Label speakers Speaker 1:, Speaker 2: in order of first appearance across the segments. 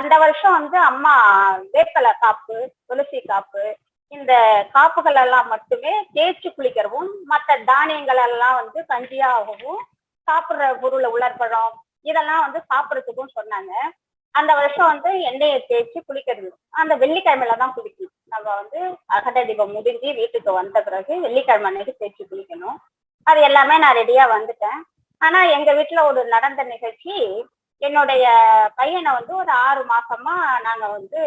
Speaker 1: அந்த வருஷம் வந்து அம்மா வேப்பலை காப்பு துளசி காப்பு இந்த காப்புகள் எல்லாம் மட்டுமே தேய்ச்சி குளிக்கிறவும் மற்ற தானியங்கள் எல்லாம் வந்து கஞ்சியாகவும் சாப்பிட்ற பொருளை உலர்பழம் இதெல்லாம் வந்து சாப்பிட்றதுக்கும் சொன்னாங்க. அந்த வருஷம் வந்து எண்ணெயை தேய்ச்சி குளிக்கிறது. அந்த வெள்ளிக்கிழமையில தான் குளிக்கணும். நம்ம வந்து அகட தீபம் முடிஞ்சு வீட்டுக்கு வந்த பிறகு வெள்ளிக்கிழமை அன்னைக்கு தேய்ச்சி குளிக்கணும். அது எல்லாமே நான் ரெடியா வந்துட்டேன். ஆனா எங்க வீட்டுல ஒரு நடந்த நிகழ்ச்சி என்னுடைய பையனை வந்து ஒரு ஆறு மாசமா நாங்க வந்து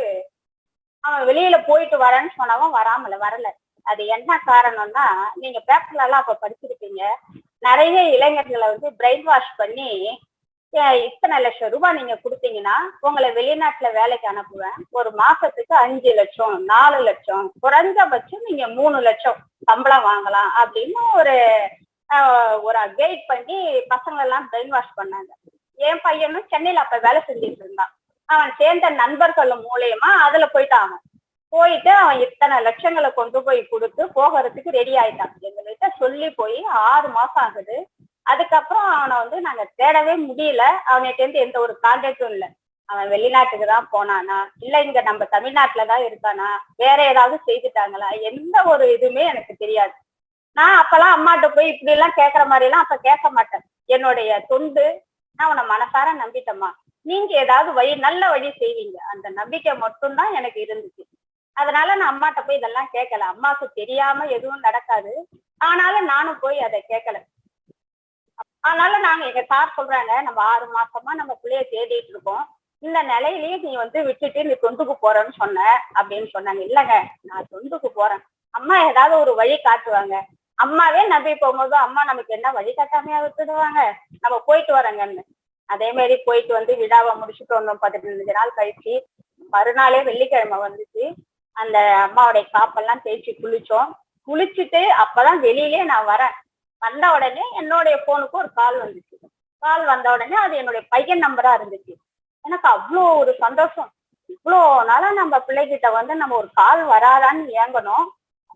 Speaker 1: அவன் வெளியில போயிட்டு வரேன்னு சொன்னவன் வராமல வரல. அது என்ன காரணம்னா நீங்க பேப்பர்ல எல்லாம் அப்ப படிச்சிருப்பீங்க. நிறைய இளைஞர்களை வந்து பிரெயின் வாஷ் பண்ணி இத்தனை லட்சம் ரூபாய் நீங்க கொடுத்தீங்கன்னா உங்களை வெளிநாட்டுல வேலைக்கு அனுப்புவேன். ஒரு மாசத்துக்கு அஞ்சு லட்சம் நாலு லட்சம் குறைஞ்சபட்சம் நீங்க மூணு லட்சம் சம்பளம் வாங்கலாம் அப்படின்னு ஒரு ஒரு கைட் பண்ணி பசங்களை எல்லாம் பிரெயின் வாஷ் பண்ணாங்க. என் பையனும் சென்னையில அப்ப வேலை செஞ்சுட்டு இருந்தான். அவன் சேர்ந்த நண்பர்கள் மூலியமா அதுல போயிட்டான் அவன் போயிட்டு அவன் இத்தனை லட்சங்களை கொண்டு போய் கொடுத்து போகிறதுக்கு ரெடி ஆயிட்டான். எங்ககிட்ட சொல்லி போய் ஆறு மாசம் ஆகுது. அதுக்கப்புறம் அவனை வந்து நாங்க தேடவே முடியல. அவன்கிட்ட எந்த ஒரு கான்டாக்டும் இல்லை. அவன் வெளிநாட்டுக்கு தான் போனானா? இல்ல இங்க நம்ம தமிழ்நாட்டுல தான் இருக்கானா? வேற ஏதாவது செய்துட்டாங்களா? எந்த ஒரு இதுவுமே எனக்கு தெரியாது. நான் அப்பெல்லாம் அம்மாட்ட போய் இப்படி எல்லாம் கேக்குற மாதிரி எல்லாம் அப்ப கேட்க மாட்டேன். என்னுடைய தொண்டு நான் உன்னை மனசார நம்பிட்டம்மா. நீங்க ஏதாவது வழி நல்ல வழி செய்வீங்க. அந்த நம்பிக்கை மட்டும்தான் எனக்கு இருந்துச்சு. அதனால நான் அம்மாட்ட போய் இதெல்லாம் கேட்கல. அம்மாவுக்கு தெரியாம எதுவும் நடக்காது. ஆனாலும் நானும் போய் அதை கேட்கல. அதனால நாங்க எங்க சார் சொல்றாங்க நம்ம ஆறு மாசமா நம்ம பிள்ளைய தேடிட்டு இருக்கோம். இந்த நிலையிலேயே நீ வந்து விட்டுட்டு நீ தொண்டுக்கு போறேன்னு சொன்ன அப்படின்னு சொன்னாங்க. இல்லைங்க நான் தொண்டுக்கு போறேன். அம்மா ஏதாவது ஒரு வழி காட்டுவாங்க. அம்மாவே நம்பி போகும்போது அம்மா நமக்கு என்ன வழிகாட்டாமையா விட்டுடுவாங்க? நம்ம போயிட்டு வரோங்கன்னு அதே மாதிரி போயிட்டு வந்து விழாவை முடிச்சுட்டு வந்தோம் பதினஞ்சு நாள் கழிச்சு மறுநாளே வெள்ளிக்கிழமை வந்துச்சு. அந்த அம்மாவுடைய காப்பெல்லாம் தேய்ச்சி குளிச்சோம். குளிச்சுட்டு அப்பதான் வெளியிலே நான் வரேன். வந்த உடனே என்னுடைய போனுக்கு ஒரு கால் வந்துச்சு. கால் வந்த உடனே அது என்னுடைய பையன் நம்பரா இருந்துச்சு. எனக்கு அவ்வளோ ஒரு சந்தோஷம். இவ்வளோ நாளா நம்ம பிள்ளைகிட்ட வந்து நம்ம ஒரு கால் வராதான்னு ஏங்கணும்.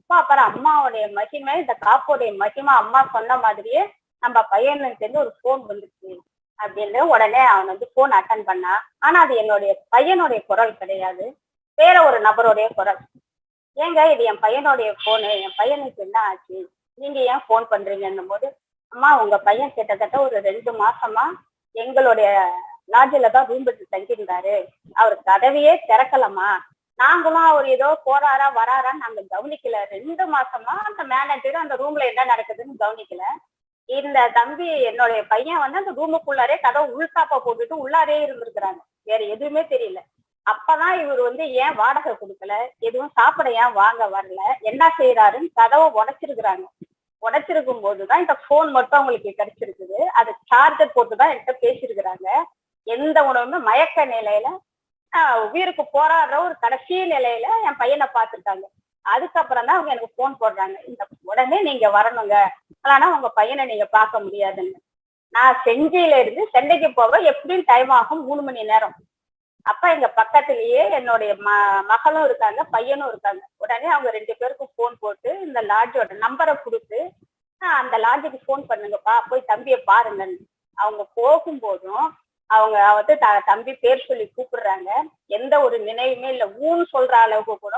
Speaker 1: அப்பா அப்புறம் அம்மாவுடைய மகிமை இந்த காப்போடைய மகிமை அம்மா சொன்ன மாதிரியே நம்ம பையனுக்கு இருந்து ஒரு ஃபோன் வந்துச்சு அப்படின்னு உடனே அவன் வந்து போன் அட்டன் பண்ணா. ஆனா அது என்னுடைய பையனுடைய குரல் கிடையாது. வேற ஒரு நபருடைய குரல். ஏங்க இது என் பையனுடைய போனு என் பையனுக்கு என்ன ஆச்சு? நீங்க ஏன் ஃபோன் பண்றீங்கன்னும் போது அம்மா உங்க பையன் கிட்டத்தட்ட ஒரு ரெண்டு மாசமா எங்களுடைய லாட்ஜில தான் ரூம் எடுத்து தங்கியிருந்தாரு. அவர் கதவையே திறக்கலம்மா. நாங்களும் அவர் ஏதோ போறாரா வராரான்னு நாங்க கவனிக்கல. ரெண்டு மாசமா அந்த மேனேஜர் அந்த ரூம்ல என்ன நடக்குதுன்னு கவனிக்கல. இந்த தம்பி என்னுடைய பையன் வந்து அந்த ரூமுக்குள்ளாரே கதவை உள்காப்பா போட்டுட்டு உள்ளாரே இருந்திருக்கிறாங்க. வேற எதுவுமே தெரியல. அப்பதான் இவர் வந்து ஏன் வாடகை கொடுக்கல? எதுவும் சாப்பிட ஏன் வாங்க வரல? என்ன செய்யறாருன்னு கதவை உடைச்சிருக்கிறாங்க. உடைச்சிருக்கும் போதுதான் இந்த போன் மட்டும் அவங்களுக்கு கிடைச்சிருக்குது. அது சார்ஜர் போட்டுதான் என்கிட்ட பேசியிருக்கிறாங்க. எந்த உணவுமே மயக்க நிலையில உயிருக்கு போராடுற ஒரு கடைசி நிலையில என் பையனை பார்த்துட்டாங்க. அதுக்கப்புறம் தான் அவங்க எனக்கு போன் போடுறாங்க. இந்த உடனே நீங்க வரணுங்க. ஆனா உங்க பையனை நீங்க பார்க்க முடியாதுன்னு. நான் செஞ்சியில இருந்து சென்னைக்கு போக எப்படியும் டைம் ஆகும்? மூணு மணி நேரம். அப்ப எங்க பக்கத்துலயே என்னுடைய ம மகளும் இருக்காங்க பையனும் இருக்காங்க. உடனே அவங்க ரெண்டு பேருக்கும் ஃபோன் போட்டு இந்த லாட்ஜோட நம்பரை கொடுத்து அந்த லாட்ஜுக்கு ஃபோன் பண்ணுங்கப்பா. போய் தம்பியை பாருங்கன்னு. அவங்க போகும்போதும் அவங்க வந்து த- தம்பி பேர் சொல்லி கூப்பிடுறாங்க. எந்த ஒரு நினைவுமே இல்லை. ஊன்னு சொல்ற அளவுக்கு கூட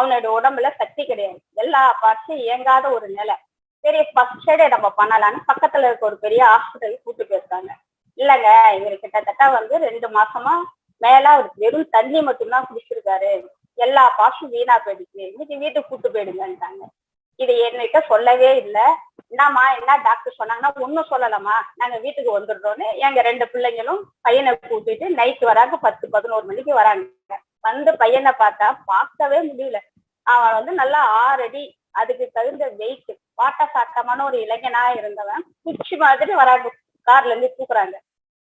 Speaker 1: அவனோட உடம்புல சக்தி கிடையாது. எல்லா பார்ட்ஸும் இயங்காத ஒரு நிலை. சரி ஃபர்ஸ்ட் எய்டே நம்ம பண்ணலான்னு பக்கத்துல இருக்க ஒரு பெரிய ஹாஸ்பிட்டல் கூட்டு போயிருக்காங்க. இல்லைங்க இவர் கிட்டத்தட்ட வந்து ரெண்டு மாசமா மேல அவருக்கு வெறும் தண்ணி மட்டும்தான் குடிச்சிருக்காரு. எல்லா பாஷும் வீணா போயிடுச்சு. இன்னைக்கு வீட்டுக்கு கூட்டு போயிடுங்கன்ட்டாங்க. இது என்கிட்ட சொல்லவே இல்லை. என்னம்மா என்ன டாக்டர் சொன்னாங்கன்னா ஒன்றும் சொல்லலாமா நாங்க வீட்டுக்கு வந்துடுறோன்னு எங்க ரெண்டு பிள்ளைங்களும் பையனை கூட்டிட்டு நைட் வராங்க. பத்து பதினோரு மணிக்கு வராங்க. வந்து பையனை பார்த்தா பார்க்கவே முடியல. அவன் வந்து நல்லா ஆறடி அதுக்கு தகுந்த வெயிட் வாட்ட சாட்டமான ஒரு இளைஞனா இருந்தவன் குச்சி மாதிரி வராங்க. கார்ல இருந்து தூக்குறாங்க.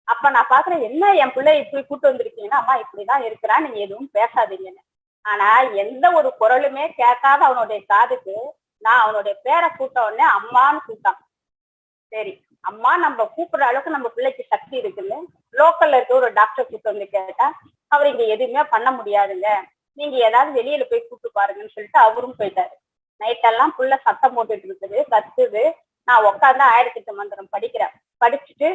Speaker 1: அப்ப நான் பாக்குறேன் என்ன என் பிள்ளை இப்படி கூட்டு வந்திருக்கீங்கன்னா அம்மா இப்படிதான் இருக்கிறான் நீங்க எதுவும் பேசாதீங்கன்னு. ஆனா எந்த ஒரு குரலுமே கேட்காத அவனுடைய காதுக்கு நான் அவனுடைய பேரை கூட்ட உடனே அம்மான்னு கூப்பிட்டான். சரி அம்மா நம்ம கூப்பிடுற அளவுக்கு நம்ம பிள்ளைக்கு சக்தி இருக்குன்னு லோக்கல்ல இருக்க ஒரு டாக்டர் கூட்டு வந்து கேட்டா அவர் இங்க எதுவுமே பண்ண முடியாதுங்க. நீங்க ஏதாவது வெளியில போய் கூப்பிட்டு பாருங்கன்னு சொல்லிட்டு அவரும் போயிட்டாரு. நைட்டெல்லாம் புள்ள சத்தம் போட்டுட்டு இருக்குது கத்துது. நான் உட்காந்து ஆயிரத்தி எட்டு மந்திரம் படிக்கிறேன். படிச்சுட்டு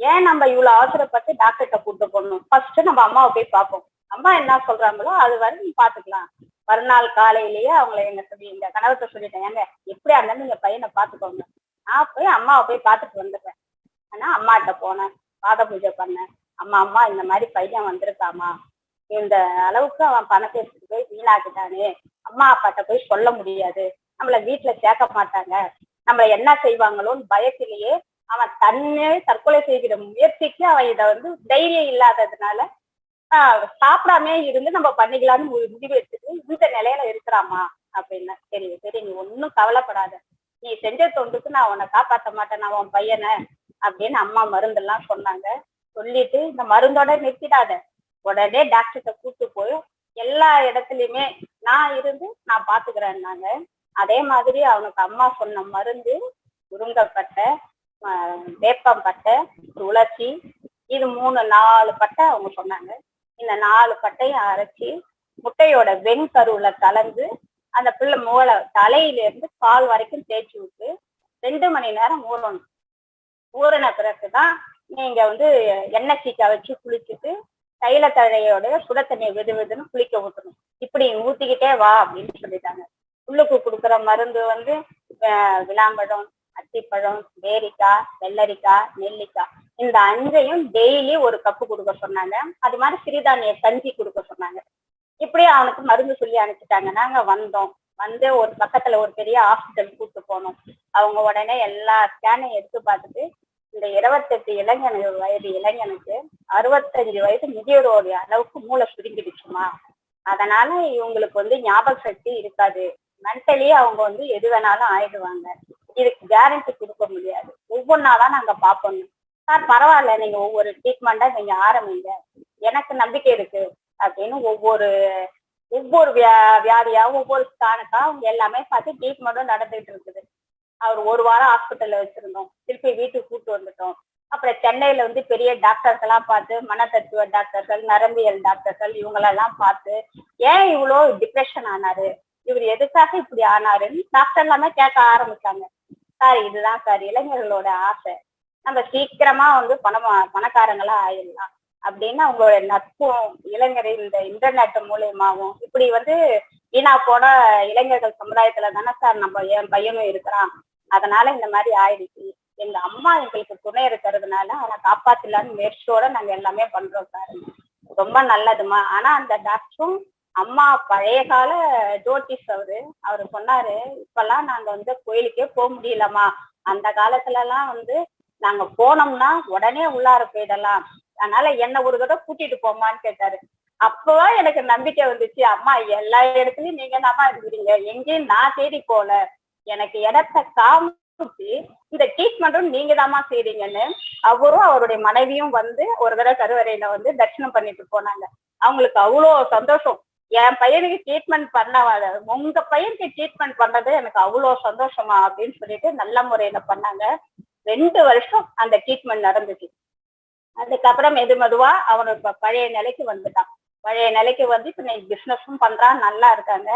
Speaker 1: ஏன் நம்ம இவ்வளவு அவசரப்பட்டு டாக்டர்கிட்ட கூப்பிட்டு போகணும்? ஃபர்ஸ்ட் நம்ம அம்மாவை போய் பார்ப்போம். அம்மா என்ன சொல்றாங்களோ அது வரை நீ பாத்துக்கலாம் மறுநாள் காலையிலேயே அவங்கள எங்க சொல்லி இந்த கணவர்கிட்ட சொல்லிட்டேன். ஏங்க எப்படியா இருந்தாலும் நீங்க பையனை பாத்துக்கோங்க நான் போய் அம்மாவை போய் பார்த்துட்டு வந்துடுறேன். ஆனா அம்மாட்ட போனேன். பாத பூஜை பண்ணேன். அம்மா அம்மா இந்த மாதிரி பையன் வந்திருக்காமா? இந்த அளவுக்கு அவன் பணத்தை எடுத்துட்டு போய் வீணாக்கிட்டானே. அம்மா அப்பாட்ட போய் சொல்ல முடியாது. நம்மள வீட்டுல சேர்க்க மாட்டாங்க. நம்மள என்ன செய்வாங்களோன்னு பயத்திலேயே அவன் தன்னே தற்கொலை செய்கிற முயற்சிக்கு அவன் இதை வந்து தைரியம் இல்லாததுனால சாப்பிடாமே இருந்து நம்ம பண்ணிக்கலாம்னு முடிவு எடுத்துட்டு இந்த நிலையில இருக்கிறாமா அப்படின்னா. சரி சரி நீ ஒன்றும் கவலைப்படாத. நீ செஞ்ச தொண்டுக்கு நான் உன்னை காப்பாற்ற மாட்டேன் நான் உன் பையனை அப்படின்னு அம்மா மருந்தெல்லாம் சொன்னாங்க. சொல்லிட்டு இந்த மருந்தோட நிறுத்திடாத. உடனே டாக்டர்கிட்ட கூப்பிட்டு போய் எல்லா இடத்துலயுமே நான் இருந்து நான் பாத்துக்கிறேன்னாங்க. அதே மாதிரி அவனுக்கு அம்மா சொன்ன மருந்து முருங்கைப்பட்டை வேப்பம் பட்டை துளசி இது மூணு நாலு பட்டை அவங்க சொன்னாங்க. இந்த நாலு பட்டையும் அரைச்சி முட்டையோட வெண்கருவுல கலந்து அந்த பிள்ளை மூளை தலையில இருந்து கால் வரைக்கும் தேய்ச்சி விட்டு ரெண்டு மணி நேரம் ஊறணும். ஊறின பிறகுதான் நீங்க வந்து எண்ணெய் சீக்கா வச்சு குளிச்சுட்டு தைல தழையோட சுட தண்ணியை வெது வெதுன்னு குளிக்க ஊற்றணும் இப்படி ஊத்திக்கிட்டே வா அப்படின்னு சொல்லிட்டாங்க. உள்ளுக்கு கொடுக்குற மருந்து வந்து விளாம்பழம் அத்திப்பழம் வேரிக்காய் வெள்ளரிக்காய் நெல்லிக்காய் இந்த அஞ்சையும் டெய்லி ஒரு கப்பு கொடுக்க சொன்னாங்க. அது மாதிரி சிறுதானிய கஞ்சி கொடுக்க சொன்னாங்க. இப்படியே அவனுக்கு மருந்து சொல்லி அனுப்பிச்சிட்டாங்க. நாங்க வந்தோம். வந்து ஒரு பக்கத்துல ஒரு பெரிய ஹாஸ்பிட்டல் கூட்டு போனோம். அவங்க உடனே எல்லா ஸ்கேனையும் எடுத்து பார்த்துட்டு இந்த இருபத்தெட்டு இளைஞனு வயது இளைஞனுக்கு அறுபத்தஞ்சு வயது முதியோருடைய அளவுக்கு மூளை சுருங்கிடுச்சுமா? அதனால இவங்களுக்கு வந்து ஞாபக சக்தி இருக்காது. மென்டலி அவங்க வந்து எது வேணாலும் ஆயிடுவாங்க. இதுக்கு கேரண்டி கொடுக்க முடியாது. ஒவ்வொன்றா தான் நாங்க பார்ப்போம் சார் பரவாயில்ல. நீங்க ஒவ்வொரு ட்ரீட்மெண்டா நீங்க ஆரம்பிங்க. எனக்கு நம்பிக்கை இருக்கு அப்படின்னு ஒவ்வொரு ஒவ்வொரு வியா வியாதியா ஒவ்வொரு ஸ்கானுக்கா அவங்க எல்லாமே பார்த்து ட்ரீட்மெண்ட்டும் நடந்துகிட்டு இருக்குது. அவர் ஒரு வாரம் ஹாஸ்பிட்டல்ல வச்சிருந்தோம். திருப்பி வீட்டுக்கு கூப்பிட்டு வந்துட்டோம். அப்புறம் சென்னையில வந்து பெரிய டாக்டர்ஸ் எல்லாம் பார்த்து மனத்தத்துவ டாக்டர்கள் நரம்பியல் டாக்டர்கள் இவங்களெல்லாம் பார்த்து ஏன் இவ்வளோ டிப்ரெஷன் ஆனாரு? இவர் எதுக்காக இப்படி ஆனாருன்னு டாக்டர் எல்லாமே கேட்க ஆரம்பிச்சாங்க. சார் இதுதான் சார் இளைஞர்களோட ஆசை. நம்ம சீக்கிரமா வந்து பணமா பணக்காரங்களா ஆயிடலாம். அப்படின்னு அவங்களோட நட்பும் இளைஞர் இந்த இன்டர்நெட் மூலியமாவும் இப்படி வந்து வீணா போன இளைஞர்கள் சமுதாயத்துல தானே சார் நம்ம என் பையனும் இருக்கிறான். அதனால இந்த மாதிரி ஆயிடுச்சு. எங்க அம்மா எங்களுக்கு துணை இருக்கிறதுனால அவனை காப்பாத்தலான்னு முயற்சியோட நாங்க எல்லாமே பண்றோம் சார் ரொம்ப நல்லதுமா. ஆனா அந்த டாக்டரும் அம்மா பழைய கால ஜோதிஷ் அவரு அவரு சொன்னாரு இப்பெல்லாம் நாங்க வந்து கோயிலுக்கே போக முடியலம்மா. அந்த காலத்துல எல்லாம் வந்து நாங்க போனோம்னா உடனே உள்ளார போயிடலாம். அதனால என்ன ஒரு தடவை கூட்டிட்டு போமான்னு கேட்டாரு. அப்பதான் எனக்கு நம்பிக்கை வந்துச்சு. அம்மா எல்லா இடத்துலயும் நீங்க தாமா இருக்கிறீங்க எங்கேயும் நான் தேடி போல எனக்கு இடத்த காமிச்சு இந்த ட்ரீட்மெண்ட்டும் நீங்க தாமா செய்றீங்கன்னு அவரும் அவருடைய மனைவியும் வந்து ஒரு தடவை கருவறையில வந்து தரிசனம் பண்ணிட்டு போனாங்க. அவங்களுக்கு அவ்வளோ சந்தோஷம். என் பையனுக்கு ட்ரீட்மெண்ட் பண்ண உங்க பையனுக்கு ட்ரீட்மெண்ட் பண்ணது எனக்கு அவ்வளோ சந்தோஷமா அப்படின்னு சொல்லிட்டு நல்ல முறையில பண்ணாங்க. ரெண்டு வருஷம் அந்த ட்ரீட்மெண்ட் நடந்துச்சு. அதுக்கப்புறம் மெது மெதுவா அவன் இப்ப பழைய நிலைக்கு வந்துட்டான். பழைய நிலைக்கு வந்து இப்ப நீ பிசினஸும் பண்றான் நல்லா இருக்காங்க.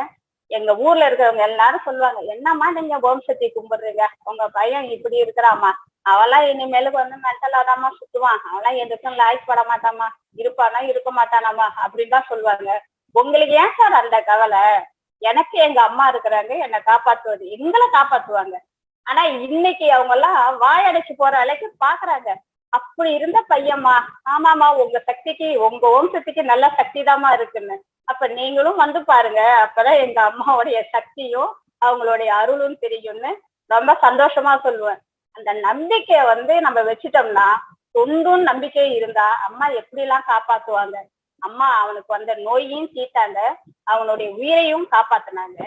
Speaker 1: எங்க ஊர்ல இருக்கிறவங்க எல்லாரும் சொல்லுவாங்க என்னம்மா நீங்க ஓம் சக்தி கும்பிடுறீங்க? உங்க பையன் இப்படி இருக்கிறாமா அவெல்லாம் இனிமேலுக்கு வந்து மென்டலா தாம்மா சுத்துவான். அவெல்லாம் எதுக்கும் லாய்ப்பட மாட்டாமா இருப்பானா இருக்க மாட்டானாமா அப்படின்னு தான் சொல்லுவாங்க. உங்களுக்கு ஏன் சார் அந்த கவலை? எனக்கு எங்க அம்மா இருக்கிறாங்க என்னை காப்பாத்துவது. எங்களை காப்பாத்துவாங்க. ஆனா இன்னைக்கு அவங்க எல்லாம் வாயடைச்சு போற அளவுக்கு பாக்குறாங்க. அப்படி இருந்த பையம்மா ஆமாமா உங்க சக்திக்கு உங்க ஓம் சக்திக்கு நல்ல சக்தி தாமா இருக்குன்னு. அப்ப நீங்களும் வந்து பாருங்க அப்பதான் எங்க அம்மாவுடைய சக்தியும் அவங்களுடைய அருளும் தெரியும்னு ரொம்ப சந்தோஷமா சொல்லுவேன். அந்த நம்பிக்கைய வந்து நம்ம வச்சுட்டோம்னா தொண்டும் நம்பிக்கை இருந்தா அம்மா எப்படி எல்லாம் காப்பாத்துவாங்க? அம்மா அவனுக்கு வந்த நோயையும் தீட்டாங்க அவனுடைய உயிரையும் காப்பாத்தினாங்க.